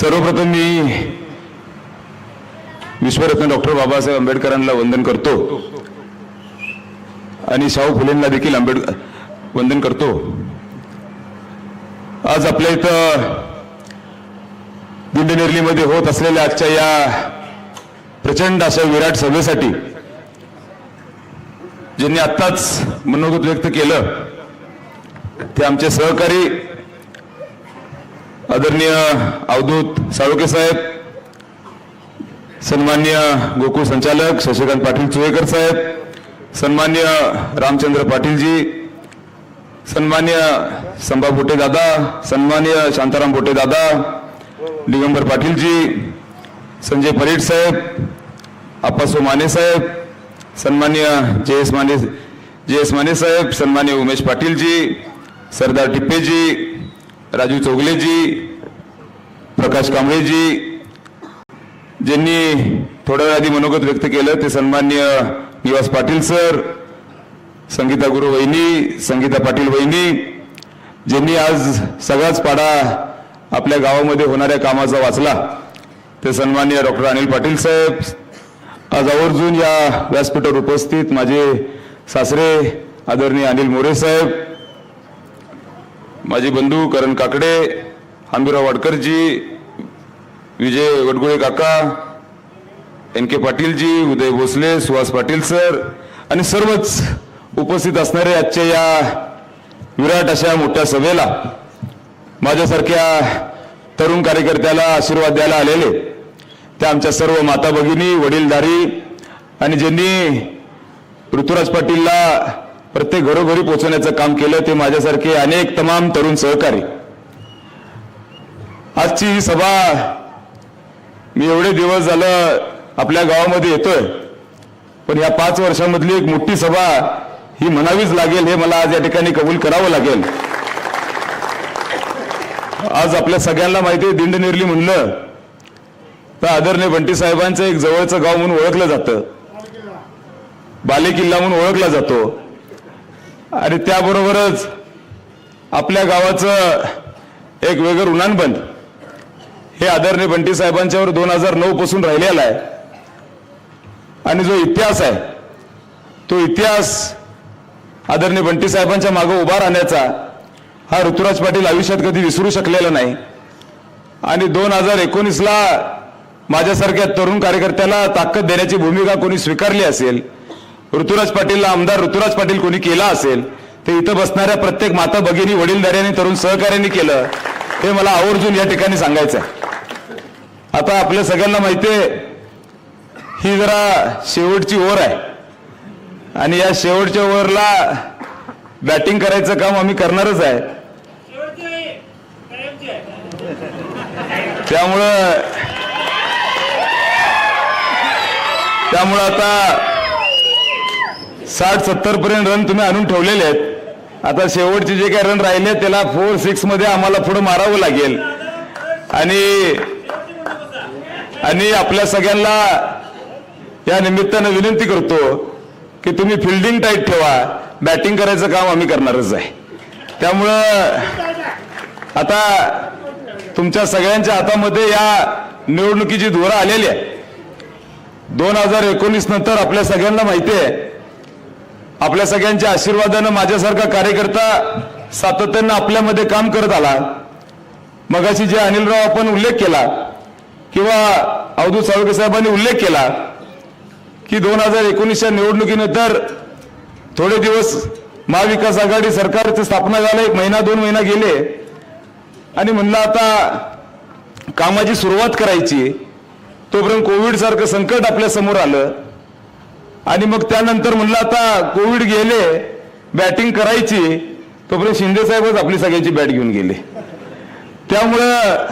सर्वप्रथम मी विश्वरत्न डॉक्टर बाबासाहेब आंबेडकरांना वंदन करतो. आणि शाहू फुलेंना देखील आंबेडकर वंदन करतो. आज आपल्या इथं दिंडनेरलीमध्ये होत असलेल्या आजच्या या प्रचंड अशा विराट सभेसाठी ज्यांनी आत्ताच मनोगत व्यक्त केलं ते आमचे सहकारी आदरणीय अवधूत साळुके साहेब, सन्मान्य गोकुळ संचालक शशिकांत पाटील चुवेकर साहेब, सन्मान्य रामचंद्र पाटीलजी, सन्मान्य संभा बोटे दादा, सन्मान्य शांताराम बोटे दादा, दिगंबर पाटीलजी, संजय परेड साहेब आप्पासो माने साहेब, सन्मान्य जे एस माने, जे एस माने साहेब, सन्मान्य उमेश पाटीलजी, सरदार टिप्पेजी राजू चौगलेजी प्रकाश कांबळेजी ज्यांनी थोड्या वेळ आधी मनोगत व्यक्त केलं ते सन्मान्य निवास पाटील सर संगीता गुरु वहिनी संगीता पाटील वहिनी ज्यांनी आज सगळाच पाडा आपल्या गावामध्ये होणाऱ्या कामाचा वाचला ते सन्मान्य डॉक्टर अनिल पाटील साहेब आज आवर्जून या व्यासपीठावर उपस्थित माझे सासरे आदरणीय अनिल मोरे साहेब माझे बंधू करण काकडे हंबीराव वाडकरजी विजय वडगुळे काका N K Patil ji Uday Bhosale Suhas Patil sir आणि सर्वच उपस्थित असणारे आजच्या या विराट अशा मोठ्या सभेला माझ्यासारख्या तरुण कार्यकर्त्याला आशीर्वाद द्यायला आलेले त्या आमच्या सर्व माता भगिनी वडीलधारी आणि ज्यांनी ऋतुराज पाटीलला प्रत्येक घरोघरी पोहोचवण्याचं काम केलं ते माझ्यासारखे अनेक तमाम तरुण सहकारी. आजची ही सभा मी एवढे दिवस झालं आपल्या गावामध्ये येतोय पण या पाच वर्षामधली एक मोठी सभा ही म्हणावीच लागेल हे मला आज या ठिकाणी कबूल करावं लागेल. आज आपल्या सगळ्यांना माहिती आहे दिंडनेरली म्हणलं तर आदरणीय बंटी साहेबांचं एक जवळचं गाव म्हणून ओळखलं जातं. बालेकिल्ला म्हणून ओळखला जातो. आणि त्याबरोबरच आपल्या गावाचं एक वेगळं उन्हानबंद हे आदरणीय बंटी साहेबांच्यावर दोन हजार नऊ पासून राहिलेला आहे. आणि जो इतिहास आहे तो इतिहास आदरणीय बंटी साहेबांच्या मागे उभा राहण्याचा हा ऋतुराज पाटील आयुष्यात कधी विसरू शकलेला नाही. आणि दोन हजार एकोणीसला माझ्यासारख्या तरुण कार्यकर्त्याला ताकद देण्याची भूमिका कोणी स्वीकारली असेल ऋतुराज पाटीलला आमदार ऋतुराज पाटील कोणी केला असेल ते इथं बसणाऱ्या प्रत्येक माता भगिनी वडीलधाऱ्यांनी तरुण सहकार्यांनी केलं हे मला आवर्जून या ठिकाणी सांगायचं आहे आता आपल्या सगळ्यांना माहितीये ही जरा शेवटची ओव्हर आहे. आणि या शेवटच्या ओव्हरला बॅटिंग करायचं काम आम्ही करणारच आहे. त्यामुळं त्यामुळं आता साठ सत्तर पर्यंत रन तुम्ही आणून ठेवलेले आहेत. आता शेवटचे जे काही रन राहिले त्याला फोर सिक्समध्ये आम्हाला पुढे मारावं लागेल. आणि आणि आपल्या सगळ्यांना या निमित्तानं विनंती करतो की तुम्ही फिल्डिंग टाईट ठेवा. बॅटिंग करायचं काम आम्ही करणारच आहे. त्यामुळं आता तुमच्या सगळ्यांच्या हातामध्ये या निवडणुकीची धुरा आलेली आहे. दोन हजार एकोणीस नंतर आपल्या सगळ्यांना माहिती आहे आपल्या सगळ्यांच्या आशीर्वादानं माझ्यासारखा कार्यकर्ता सातत्यानं आपल्यामध्ये काम करत आला. मगाशी जे अनिलराव आपण उल्लेख केला किंवा अवधूत साळुके साहेबांनी उल्लेख केला की दोन हजार एकोणीसच्या निवडणुकीनंतर थोडे दिवस महाविकास आघाडी सरकारची स्थापना झालं एक महिना दोन महिना गेले. आणि म्हणलं आता कामाची सुरुवात करायची तोपर्यंत कोविडसारखं संकट आपल्यासमोर आलं. आणि मग त्यानंतर म्हणलं आता कोविड गेले बॅटिंग करायची. तोपर्यंत शिंदे साहेबच आपली सगळ्यांची बॅट घेऊन गेले. त्यामुळं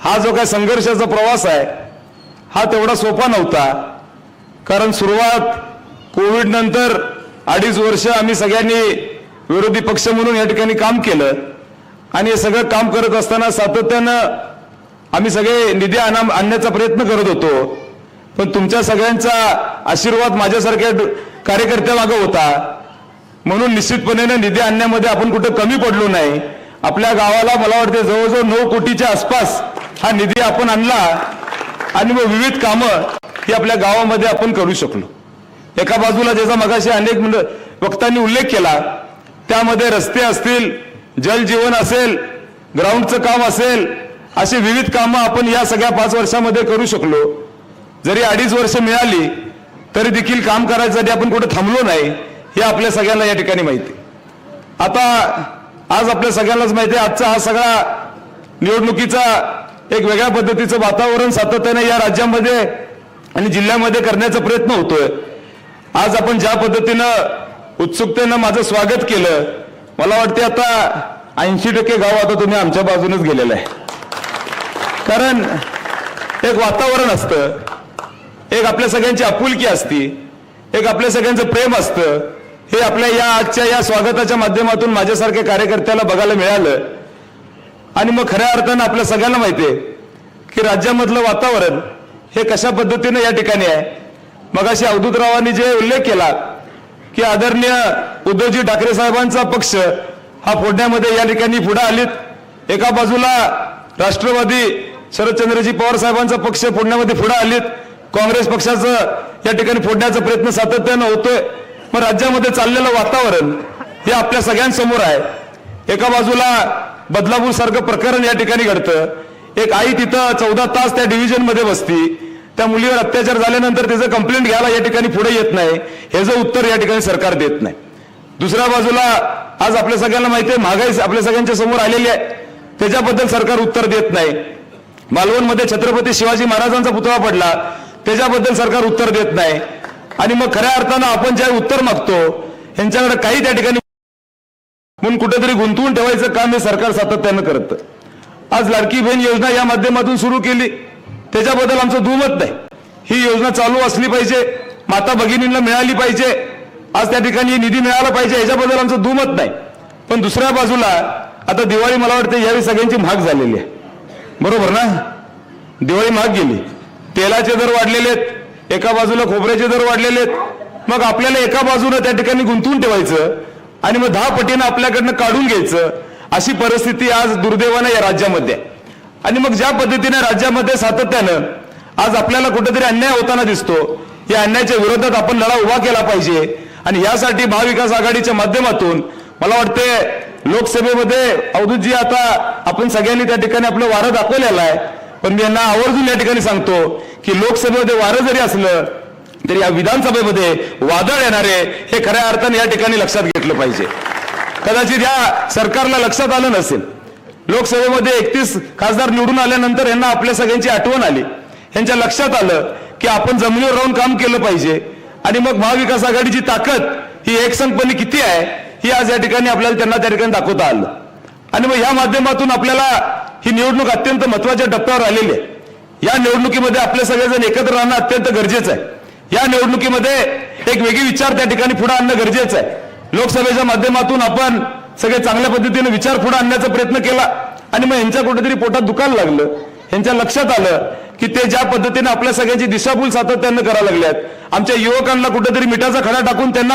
हा जो काय संघर्षाचा प्रवास आहे हा तेवढा सोपा नव्हता. कारण सुरुवात कोविड नंतर अडीच वर्ष आम्ही सगळ्यांनी विरोधी पक्ष म्हणून या ठिकाणी काम केलं. आणि हे सगळं काम करत असताना सातत्यानं आम्ही सगळे निधी आणण्याचा प्रयत्न करत होतो. पण तुमच्या सगळ्यांचा आशीर्वाद माझ्यासारख्या कार्यकर्त्यामागं होता. म्हणून निश्चितपणे निधी आणण्यामध्ये आपण कुठं कमी पडलो नाही. आपल्या गावाला मला वाटते जवळजवळ नऊ कोटीच्या आसपास हा निधी आपण आणला आणि मग विविध कामं ही आपल्या गावामध्ये आपण करू शकलो. एका बाजूला ज्याचा मगाशी अनेक म्हणजे मुलं- वक्तांनी उल्लेख केला त्यामध्ये रस्ते असतील जलजीवन असेल ग्राउंडचं काम असेल अशी विविध कामं आपण या सगळ्या पाच वर्षामध्ये करू शकलो. जरी अडीच वर्ष मिळाली तरी देखील काम करायसाठी आपण कुठे थांबलो नाही हे आपल्या सगळ्यांना या ठिकाणी माहिती. आता आज आपल्या सगळ्यांनाच माहिती आहे आजचा हा सगळा निवडणुकीचा एक वेगळ्या पद्धतीचं वातावरण सातत्याने या राज्यामध्ये आणि जिल्ह्यामध्ये करण्याचा प्रयत्न होतोय. आज आपण ज्या पद्धतीनं उत्सुकतेनं माझं स्वागत केलं मला वाटते आता ऐंशी टक्के गाव आता तुम्ही आमच्या बाजूनच गेलेलं आहे. कारण एक वातावरण असतं एक आपल्या सगळ्यांची आपुलकी असती एक आपल्या सगळ्यांचं प्रेम असतं हे आपल्या या आजच्या या स्वागताच्या माध्यमातून माझ्यासारख्या कार्यकर्त्याला बघायला मिळालं. आणि मग खऱ्या अर्थानं आपल्या सगळ्यांना माहिती आहे की राज्यामधलं वातावरण हे कशा पद्धतीनं या ठिकाणी आहे. मग अशी अवधूतरावांनी जे उल्लेख केला की आदरणीय उद्धवजी ठाकरे साहेबांचा पक्ष हा फोडण्यामध्ये या ठिकाणी पुढे आलीत. एका बाजूला राष्ट्रवादी शरदचंद्रजी पवार साहेबांचा पक्ष फोडण्यामध्ये पुढे आलीत. काँग्रेस पक्षाचं या ठिकाणी फोडण्याचा प्रयत्न सातत्यानं होतोय. मग राज्यामध्ये चाललेलं वातावरण हे आपल्या सगळ्यांसमोर आहे. एका बाजूला बदलापूर सारखं प्रकरण या ठिकाणी घडतं. एक आई तिथं चौदा तास त्या डिव्हिजनमध्ये बसती. त्या मुलीवर अत्याचार झाल्यानंतर त्याचं कंप्लेंट घ्यायला या ठिकाणी पुढे येत नाही. ह्याचं उत्तर या ठिकाणी सरकार देत नाही. दुसऱ्या बाजूला आज आपल्या सगळ्यांना माहिती आहे महागाई आपल्या सगळ्यांच्या समोर आलेली आहे. त्याच्याबद्दल सरकार उत्तर देत नाही. मालवणमध्ये छत्रपती शिवाजी महाराजांचा पुतळा पडला. त्याच्याबद्दल सरकार उत्तर देत नाही. आणि मग खऱ्या अर्थानं आपण जे उत्तर मागतो यांच्याकडे काही त्या ठिकाणी म्हणून कुठेतरी गुंतवून ठेवायचं काम हे सरकार सातत्यानं करतं. आज लाडकी बहीण योजना या माध्यमातून सुरू केली. त्याच्याबद्दल आमचं दुमत नाही. ही योजना चालू असली पाहिजे माता भगिनींना मिळाली पाहिजे आज त्या ठिकाणी निधी मिळाला पाहिजे याच्याबद्दल आमचं दुमत नाही. पण दुसऱ्या बाजूला आता दिवाळी मला वाटतं यावेळी सगळ्यांची महाग झालेली आहे. बरोबर ना? दिवाळी महाग गेली. तेलाचे दर वाढलेले आहेत. एका बाजूला खोबऱ्याचे दर वाढलेले आहेत. मग आपल्याला एका बाजूला त्या ठिकाणी गुंतवून ठेवायचं आणि मग दहा पटीनं आपल्याकडनं काढून घ्यायचं. अशी परिस्थिती आज दुर्दैवानं या राज्यामध्ये आणि मग ज्या पद्धतीने राज्यामध्ये सातत्यानं आज आपल्याला कुठेतरी अन्याय होताना दिसतो या अन्यायाच्या विरोधात आपण लढा उभा केला पाहिजे. आणि यासाठी महाविकास आघाडीच्या माध्यमातून मला वाटते लोकसभेमध्ये अवधूतजी आता आपण सगळ्यांनी त्या ठिकाणी आपलं वारं दाखवलेलं आहे. पण मी यांना आवर्जून या ठिकाणी सांगतो की लोकसभेमध्ये वारं जरी असलं तरी या विधानसभेमध्ये वादळ येणारे हे खऱ्या अर्थाने या ठिकाणी लक्षात घेतलं पाहिजे. कदाचित या सरकारला लक्षात आलं नसेल. लोकसभेमध्ये एकतीस खासदार निवडून आल्यानंतर यांना आपल्या सगळ्यांची आठवण आली. यांच्या लक्षात आलं की आपण जमिनीवर राहून काम केलं पाहिजे आणि मग महाविकास आघाडीची ताकद ही एकसंघपणे किती आहे ही आज या ठिकाणी आपल्याला त्यांना त्या ठिकाणी दाखवता आलं. आणि मग या माध्यमातून आपल्याला ही निवडणूक अत्यंत महत्त्वाच्या टप्प्यावर आलेली आहे. या निवडणुकीमध्ये आपले सगळेजण एकत्र राहणं अत्यंत गरजेचं आहे. या निवडणुकीमध्ये एक वेगळी विचार त्या ठिकाणी पुढे आणणं गरजेचं आहे. लोकसभेच्या माध्यमातून आपण सगळे चांगल्या पद्धतीने विचार पुढे आणण्याचा प्रयत्न केला आणि मग यांच्या कुठेतरी पोटात दुखायला लागलं. यांच्या लक्षात आलं की ते ज्या पद्धतीने आपल्या सगळ्यांची दिशाभूल सातत्यानं करायला लागल्यात आमच्या युवकांना कुठेतरी मिठाचा खडा टाकून त्यांना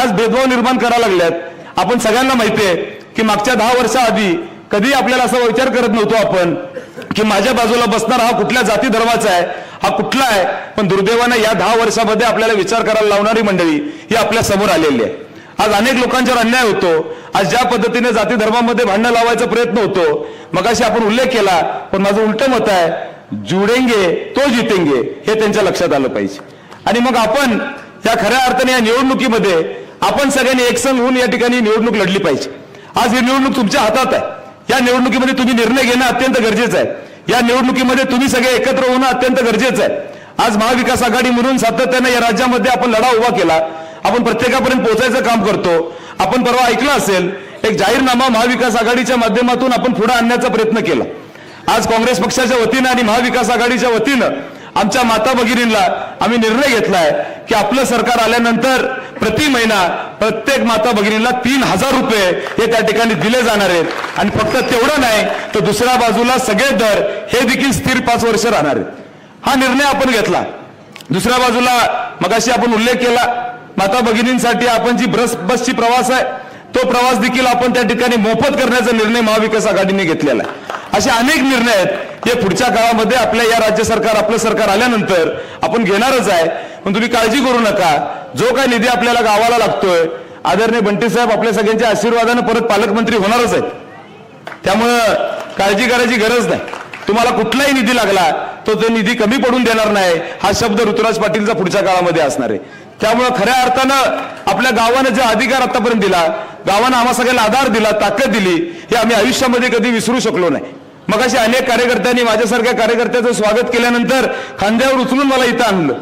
आज भेदभाव निर्माण करायला लागल्यात. आपण सगळ्यांना माहिती आहे की मागच्या दहा वर्षाआधी कधी आपल्याला असा विचार करत नव्हतो आपण की माझ्या बाजूला बसणार हा कुठल्या जाती धर्माचा आहे हा कुठला आहे पण दुर्दैवानं या दहा वर्षामध्ये आपल्याला विचार करायला लावणारी मंडळी ही आपल्यासमोर आलेली आहे. आज अनेक लोकांच्यावर अन्याय होतो. आज ज्या पद्धतीने जाती धर्मामध्ये भांडणं लावायचा प्रयत्न होतो मगाशी आपण उल्लेख केला पण माझं उलट मत आहे जुडेंगे तो जितेंगे हे त्यांच्या लक्षात आलं पाहिजे. आणि मग आपण या खऱ्या अर्थाने या निवडणुकीमध्ये आपण सगळ्यांनी एकसंग होऊन या ठिकाणी निवडणूक लढली पाहिजे. आज ही निवडणूक तुमच्या हातात आहे. या निवडणुकीमध्ये तुम्ही निर्णय घेणं अत्यंत गरजेचं आहे. या निवडणुकीमध्ये तुम्ही सगळे एकत्र होणं अत्यंत गरजेचं आहे. आज महाविकास आघाडी म्हणून सातत्यानं या राज्यामध्ये आपण लढा उभा केला. आपण प्रत्येकापर्यंत पोहोचायचं काम करतो. आपण परवा ऐकलं असेल एक जाहीरनामा महाविकास आघाडीच्या माध्यमातून आपण पुढे आणण्याचा प्रयत्न केला. आज काँग्रेस पक्षाच्या वतीनं आणि महाविकास आघाडीच्या वतीनं आमच्या माता भगिनींना आम्ही निर्णय घेतलाय की आपलं सरकार आल्यानंतर प्रति महिना प्रत्येक माता भगिनींना तीन हजार रुपये हे त्या ठिकाणी दिले जाणार आहेत. आणि फक्त तेवढं नाही तर दुसऱ्या बाजूला सगळे दर हे देखील स्थिर पाच वर्ष राहणार आहेत. हा निर्णय आपण घेतला. दुसऱ्या बाजूला मगाशी आपण उल्लेख केला माता भगिनींसाठी आपण जी बस बसची प्रवास आहे तो प्रवास देखील आपण त्या ठिकाणी मोफत करण्याचा निर्णय महाविकास आघाडीने घेतलेला आहे. असे अनेक निर्णय आहेत. हे पुढच्या काळामध्ये आपल्या या राज्य सरकार आपलं सरकार आल्यानंतर आपण घेणारच आहे. पण तुम्ही काळजी करू नका. जो काय निधी आपल्याला गावाला लागतोय आदरणीय बंटी साहेब आपल्या सगळ्यांच्या आशीर्वादाने परत पालकमंत्री होणारच आहेत. त्यामुळं काळजी करायची गरज नाही. तुम्हाला कुठलाही निधी लागला तो तो निधी कमी पडून देणार नाही हा शब्द ऋतुराज पाटीलचा पुढच्या काळामध्ये असणार आहे. त्यामुळं खऱ्या अर्थानं आपल्या गावानं जे अधिकार आतापर्यंत दिला गावानं आम्हा सगळ्याला आधार दिला ताकद दिली हे आम्ही आयुष्यामध्ये कधी विसरू शकलो नाही. मग अशा अनेक कार्यकर्त्यांनी माझ्यासारख्या कार्यकर्त्याचं स्वागत केल्यानंतर खांद्यावर उचलून मला इथं आणलं.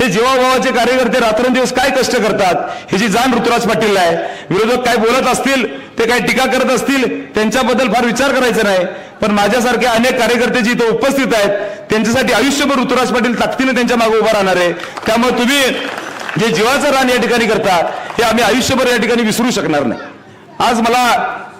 हे जीवाभावाचे कार्यकर्ते रात्रंदिवस काय कष्ट करतात? ह्याची जी जाण ऋतुराज पाटील आहे विरोधक काय बोलत असतील ते काय टीका करत असतील त्यांच्याबद्दल फार विचार करायचा नाही. पण माझ्यासारखे अनेक कार्यकर्ते जे इथं उपस्थित आहेत त्यांच्यासाठी आयुष्यभर ऋतुराज पाटील ताकदीने त्यांच्या मागे उभा राहणार आहे. त्यामुळे तुम्ही जे जीवाचं रान या ठिकाणी करता हे आम्ही आयुष्यभर या ठिकाणी विसरू शकणार नाही. आज मला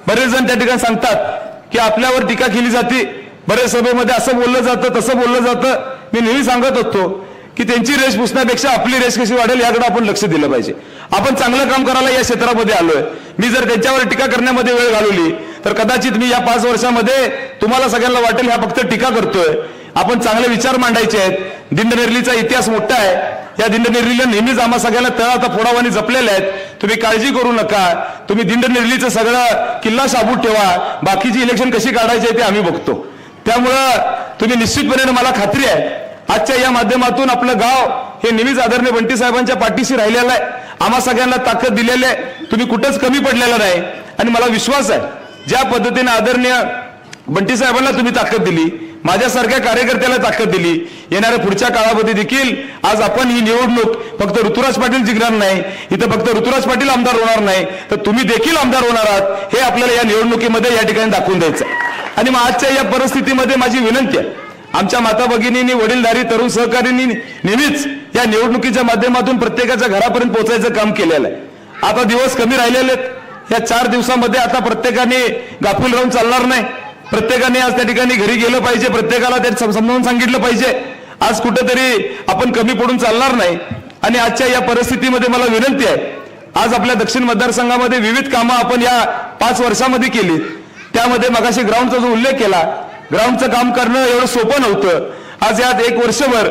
बरेच जण त्या ठिकाणी सांगतात की आपल्यावर टीका केली जाते. बऱ्याच सभेमध्ये असं बोललं जातं तसं बोललं जातं. मी नेहमी सांगत होतो की त्यांची रेस पुसण्यापेक्षा आपली रेस कशी वाढेल याकडे आपण लक्ष दिलं पाहिजे. आपण चांगलं काम करायला या क्षेत्रामध्ये आलोय. मी जर त्यांच्यावर टीका करण्यामध्ये वेळ घालवली तर कदाचित मी या पाच वर्षामध्ये तुम्हाला सगळ्यांना वाटेल ह्या फक्त टीका करतोय. आपण चांगले विचार मांडायचे आहेत. दिंडनेरलीचा इतिहास मोठा आहे. या दिंडनेरलीला नेहमीच आम्हा सगळ्यांना आता फोडावानी जपलेले आहेत. तुम्ही काळजी करू नका. तुम्ही दिंडनेरलीचं सगळं किल्ला साबूत ठेवा. बाकीची इलेक्शन कशी काढायची आहे ते आम्ही बघतो. त्यामुळं तुम्ही निश्चितपणे मला खात्री आहे. आजच्या या माध्यमातून आपलं गाव हे नेहमीच आदरणीय बंटी साहेबांच्या पाठीशी राहिलेलं आहे. आम्हा सगळ्यांना ताकद दिलेली आहे. तुम्ही कुठंच कमी पडलेला नाही. आणि मला विश्वास आहे ज्या पद्धतीने आदरणीय बंटी साहेबांना तुम्ही ताकद दिली माझ्यासारख्या कार्यकर्त्याला ताकद दिली. येणाऱ्या पुढच्या काळामध्ये देखील आज आपण ही निवडणूक फक्त ऋतुराज पाटील जिंकणार नाही इथं फक्त ऋतुराज पाटील आमदार होणार नाही तर तुम्ही देखील आमदार होणार आहात हे आपल्याला या निवडणुकीमध्ये या ठिकाणी दाखवून द्यायचं आणि मग आजच्या या परिस्थितीमध्ये माझी विनंती आहे आमच्या माता भगिनींनी वडीलधारी तरुण सहकारींनी नेहमीच या निवडणुकीच्या माध्यमातून प्रत्येकाच्या घरापर्यंत पोहोचायचं काम केलेलं आहे. आता दिवस कमी राहिलेले आहेत. या चार दिवसामध्ये आता प्रत्येकाने गाफील राहून चालणार नाही. प्रत्येकाने आज त्या ठिकाणी घरी गेलं पाहिजे प्रत्येकाला ते समजावून सांगितलं पाहिजे. आज कुठेतरी आपण कमी पडून चालणार नाही. आणि आजच्या या परिस्थितीमध्ये मला विनंती आहे आज आपल्या दक्षिण मतदारसंघामध्ये विविध कामं आपण या पाच वर्षामध्ये केली त्यामध्ये मगाशी ग्राउंडचा जो उल्लेख केला ग्राउंडचं काम करणं एवढं सोपं नव्हतं. आज यात एक वर्षभर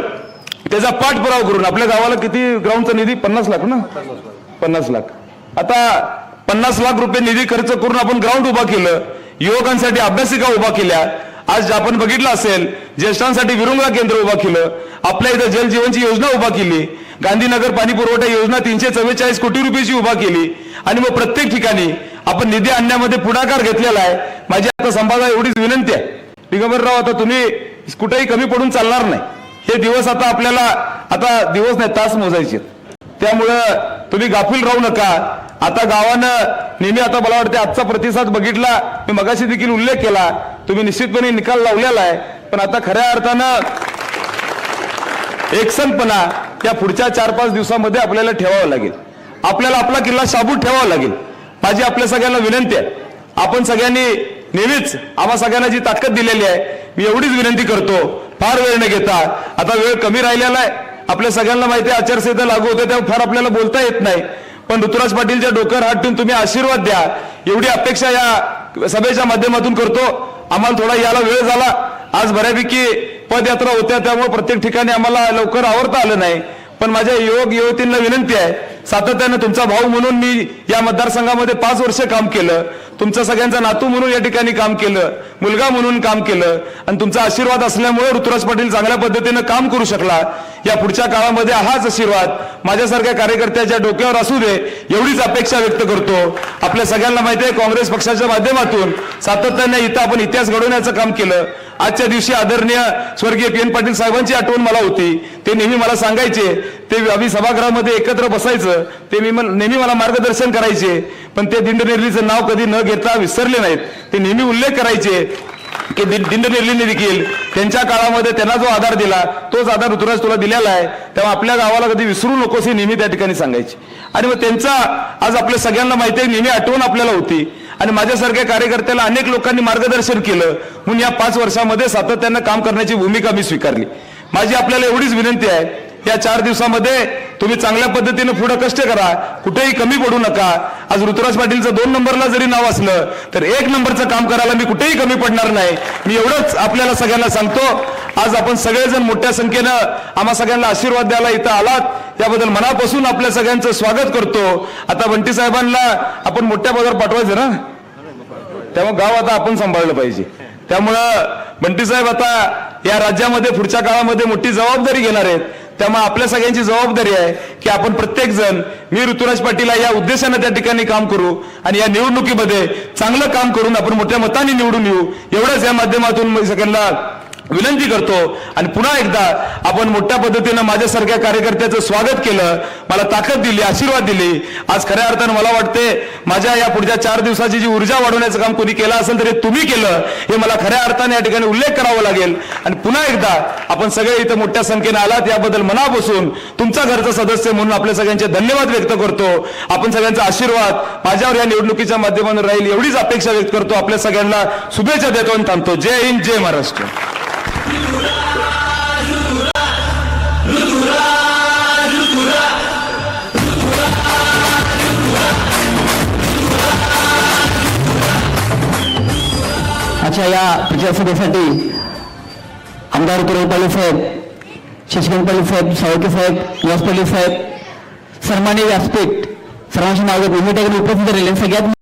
त्याचा पाठपुरावा करून आपल्या गावाला किती ग्राउंडचा निधी? पन्नास लाख ना? पन्नास लाख. आता पन्नास लाख रुपये निधी खर्च करून आपण ग्राउंड उभा केलं. युवकांसाठी अभ्यासिका उभा केल्या. आज आपण बघितलं असेल ज्येष्ठांसाठी विरुंगा केंद्र उभा केलं. आपल्या इथं जलजीवनची योजना उभा केली. गांधीनगर पाणी पुरवठा योजना तीनशे चव्वेचाळीस कोटी रुपयाची उभा केली. आणि मग प्रत्येक ठिकाणी आपण निधी आणण्यामध्ये पुढाकार घेतलेला आहे. माझी आता संभाजा एवढीच विनंती आहे. दिगंबरराव आता तुम्ही कुठेही कमी पडून चालणार नाही. हे दिवस आता आपल्याला आता दिवस नाही तास मोजायचे त्यामुळं तुम्ही गाफील राहू नका. आता गावानं नेहमी आता मला वाटते आजचा प्रतिसाद बघितला. मी मगाशी देखील उल्लेख केला. तुम्ही निश्चितपणे निकाल लावलेला आहे. पण आता खऱ्या अर्थानं एकसनपणा या पुढच्या चार पाच दिवसामध्ये आपल्याला ठेवावं लागेल. आपल्याला आपला किल्ला शाबूत ठेवावा लागेल. माझी आपल्या सगळ्यांना विनंती आहे. आपण सगळ्यांनी नेहमीच आम्हा सगळ्यांना जी ताकद दिलेली आहे मी एवढीच विनंती करतो. फार वेळ न घेता. आता वेळ कमी राहिलेला आहे. आपल्या सगळ्यांना माहिती आहे आचारसंहिता लागू होते तेव्हा फार आपल्याला बोलता येत नाही. पण ऋतुराज पाटीलच्या डोक्यावर हात ठेवून तुम्ही आशीर्वाद द्या. एवढी अपेक्षा या सभेच्या माध्यमातून करतो. आम्हाला थोडा याला वेळ झाला. आज बऱ्यापैकी पदयात्रा होत्या त्यामुळे प्रत्येक ठिकाणी आम्हाला लवकर आवडता आलं नाही. पण माझ्या युवक युवतींना विनंती आहे सातत्यानं तुमचा भाऊ म्हणून मी या मतदारसंघामध्ये पाच वर्ष काम केलं. तुमचा सगळ्यांचा नातू म्हणून या ठिकाणी काम केलं मुलगा म्हणून काम केलं आणि तुमचा आशीर्वाद असल्यामुळे ऋतुराज पाटील चांगल्या पद्धतीनं काम करू शकला. या पुढच्या काळामध्ये हाच आशीर्वाद माझ्यासारख्या कार्यकर्त्याच्या डोक्यावर असू दे एवढीच अपेक्षा व्यक्त करतो. आपल्या सगळ्यांना माहिती आहे काँग्रेस पक्षाच्या माध्यमातून सातत्याने इथं आपण इतिहास घडवण्याचं काम केलं. आजच्या दिवशी आदरणीय स्वर्गीय पी एन पाटील साहेबांची आठवण मला होती. ते नेहमी मला सांगायचे ते आम्ही सभागृहामध्ये एकत्र बसायचं ते मी नेहमी मला मार्गदर्शन करायचे. पण ते दिंडनेरलीचं नाव कधी न घेता विसरले नाहीत. ते नेहमी उल्लेख करायचे की दिंडनेरलीने देखील त्यांच्या काळामध्ये त्यांना जो आधार दिला तोच आधार ऋतुराज तुला दिलेला आहे. तेव्हा आपल्या गावाला कधी विसरू नकोस हे नेहमी त्या ठिकाणी सांगायचे. आणि मग त्यांचा आज आपल्या सगळ्यांना माहिती आहे नेहमी आठवण आपल्याला होती. आणि माझ्यासारख्या कार्यकर्त्याला अनेक लोकांनी मार्गदर्शन केलं. म्हणून या पाच वर्षामध्ये सातत्यानं काम करण्याची भूमिका मी स्वीकारली. माझी आपल्याला एवढीच विनंती आहे या चार दिवसामध्ये तुम्ही चांगल्या पद्धतीने पुढे कष्ट करा. कुठेही कमी पडू नका. आज ऋतुराज पाटीलचं दोन नंबरला जरी नाव असलं तर एक नंबरचं काम करायला मी कुठेही कमी पडणार नाही. मी एवढंच आपल्याला सगळ्यांना सांगतो. आज आपण सगळेजण मोठ्या संख्येनं आम्हा सगळ्यांना आशीर्वाद द्यायला इथं आलात. त्याबद्दल मनापासून आपल्या सगळ्यांचं स्वागत करतो. आता बंटी साहेबांना आपण मोठ्या पदावर पाठवायचं ना? त्यामुळे गाव आता आपण सांभाळलं पाहिजे. त्यामुळं बंटी साहेब आता या राज्यामध्ये पुढच्या काळामध्ये मोठी जबाबदारी घेणार आहेत. त्यामुळे आपल्या सगळ्यांची जबाबदारी आहे की आपण प्रत्येक जण मी ऋतुराज पाटील या उद्देशाने त्या ठिकाणी काम करू आणि या निवडणुकीमध्ये चांगलं काम करून आपण मोठ्या मताने निवडून येऊ. एवढंच या माध्यमातून सगळ्यांना विनंती करतो आणि पुन्हा एकदा आपण मोठ्या पद्धतीनं माझ्यासारख्या कार्यकर्त्याचं स्वागत केलं. मला ताकद दिली आशीर्वाद दिली. आज खऱ्या अर्थानं मला वाटते माझ्या या पुढच्या चार दिवसाची जी ऊर्जा वाढवण्याचं काम कोणी केलं असेल तर हे तुम्ही केलं हे मला खऱ्या अर्थाने या ठिकाणी उल्लेख करावा लागेल. आणि पुन्हा एकदा आपण सगळे इथं मोठ्या संख्येने आलात याबद्दल मनापासून तुमचा घरचा सदस्य म्हणून आपल्या सगळ्यांचे धन्यवाद व्यक्त करतो. आपण सगळ्यांचा आशीर्वाद माझ्यावर या निवडणुकीच्या माध्यमातून राहील एवढीच अपेक्षा व्यक्त करतो. आपल्या सगळ्यांना शुभेच्छा देतो आणि थांबतो. जय हिंद जय महाराष्ट्र. अच्छा या प्रचारसभेसाठी आमदार तुरई पाटील साहेब शशिकांत पाटील साहेब साळके साहेब निवास पाटील साहेब सन्मान्य व्यासपीठ सर्वांच्या मार्ग भूमिका उपस्थित राहिले सगळ्यात